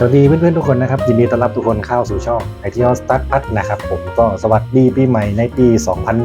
สวัสดีเพื่อนๆทุกคนนะครับ ยินดีต้อนรับทุกคนเข้าสู่ช่องไอที่ยวสตาร์ทพัทนะครับผมก็สวัสดีปีใหม่ในปี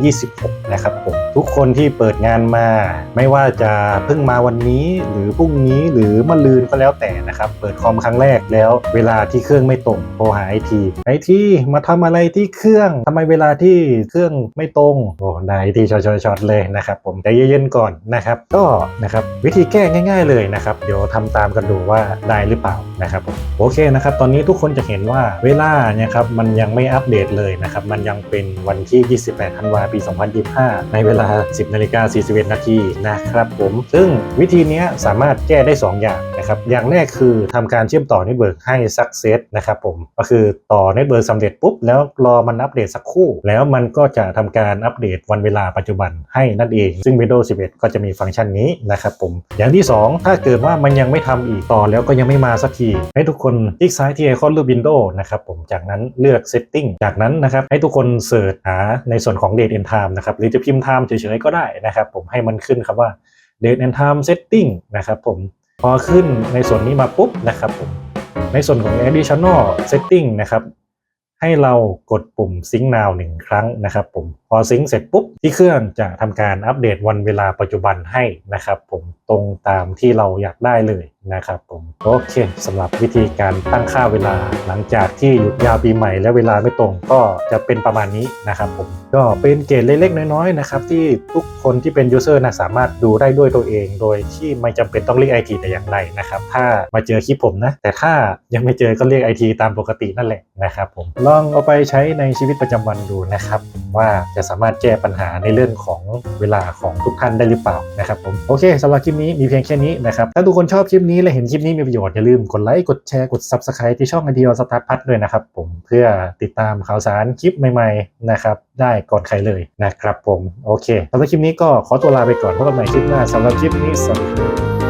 2026 นะครับผมทุกคนที่เปิดงานมา ไม่ว่าจะเพิ่งมาวันนี้หรือพรุ่งนี้หรือมะลืนก็แล้วแต่นะครับ เปิดคอมครั้งแรกแล้ว เวลาที่เครื่องไม่ตรงโทรหาไอทีไอทีมาทำอะไรที่เครื่องทำไมเวลาที่เครื่องไม่ตรงโอ้นายที่ช็อตๆเลยนะครับผมใจเย็นๆก่อนนะครับ ก็นะครับวิธีแก้ง่าย ๆเลยนะครับเดี๋ยวทำตามกันดูว่าได้หรือเปล่านะครับผมโอเคนะครับ ตอนนี้ทุกคนจะเห็นว่าเวลาเนี่ยครับมันยังไม่อัปเดตเลยนะครับ มันยังเป็นวันที่ 28 ธันวาปี 2025 ในเวลา 10นาฬิกา41 นาทีนะครับผม ซึ่งวิธีนี้สามารถแก้ได้ 2 อย่างนะครับ อย่างแรกคือทำการเชื่อมต่อเน็ตเวิร์กให้ success นะครับผม ก็คือต่อเน็ตเวิร์กสำเร็จปุ๊บ แล้วรอมันอัปเดตสักครู่ แล้วมันก็จะทำการอัปเดตวันเวลาปัจจุบันให้นั่นเอง ซึ่ง Windows 11 ก็จะมีฟังก์ชันนี้นะครับผม อย่างที่ 2 ถ้าเกิดว่ามันยังไม่ทำอีกต่อแล้วก็ยังไม่มาสักทีให้ทุกคนคลิกซ้ายที่ไอคอนรูป Windows นะครับผมจากนั้นเลือก Setting จากนั้นนะครับให้ทุกคนเสิร์ชหาในส่วนของ Date and Time นะครับหรือจะพิมพ์ Time เฉยๆก็ได้นะครับผมให้มันขึ้นคำว่า Date and Time Setting นะครับผมพอขึ้นในส่วนนี้มาปุ๊บนะครับผมในส่วนของ Additional Setting นะครับให้เรากดปุ่ม Sync Now หนึ่งครั้งนะครับผมพอ Sync เสร็จปุ๊บที่เครื่องจะทำการอัปเดตวันเวลาปัจจุบันให้นะครับผมตรงตามที่เราอยากได้เลย นะครับผมโอเคสำหรับวิธีการตั้งค่าเวลาหลังจากที่หยุดยาวปีใหม่และเวลาไม่ตรงก็จะเป็นประมาณนี้นะครับผมก็เป็นเกณฑ์เล็กๆน้อยๆนะครับที่ทุกคนที่เป็นยูเซอร์นะสามารถดูได้ด้วยตัวเอง โดยที่ไม่จำเป็นต้องเรียกไอทีแต่อย่างใดนะครับถ้ามาเจอคลิปผมนะ แต่ถ้ายังไม่เจอก็เรียกไอทีตามปกตินั่นแหละนะครับผมลองเอาไปใช้ในชีวิตประจำวันดูนะครับว่าจะสามารถแก้ปัญหาในเรื่องของเวลาของทุกท่านได้หรือเปล่านะครับผมโอเคสำหรับคลิปนี้มีเพียงแค่นี้นะครับถ้าทุกคนชอบคลิปนี้และเห็นคลิปนี้มีประโยชน์ อย่าลืมกดไลค์กดแชร์กด Subscribe ที่ช่องไอเดียสตาร์ทพัทด้วยนะครับผมเพื่อติดตามข่าวสารคลิปใหม่ๆนะครับได้ก่อนใครเลยนะครับผมโอเคสำหรับคลิปนี้ก็ขอตัวลาไปก่อนพบกันใหม่คลิปหน้าสำหรับคลิปนี้สวัสดีครับ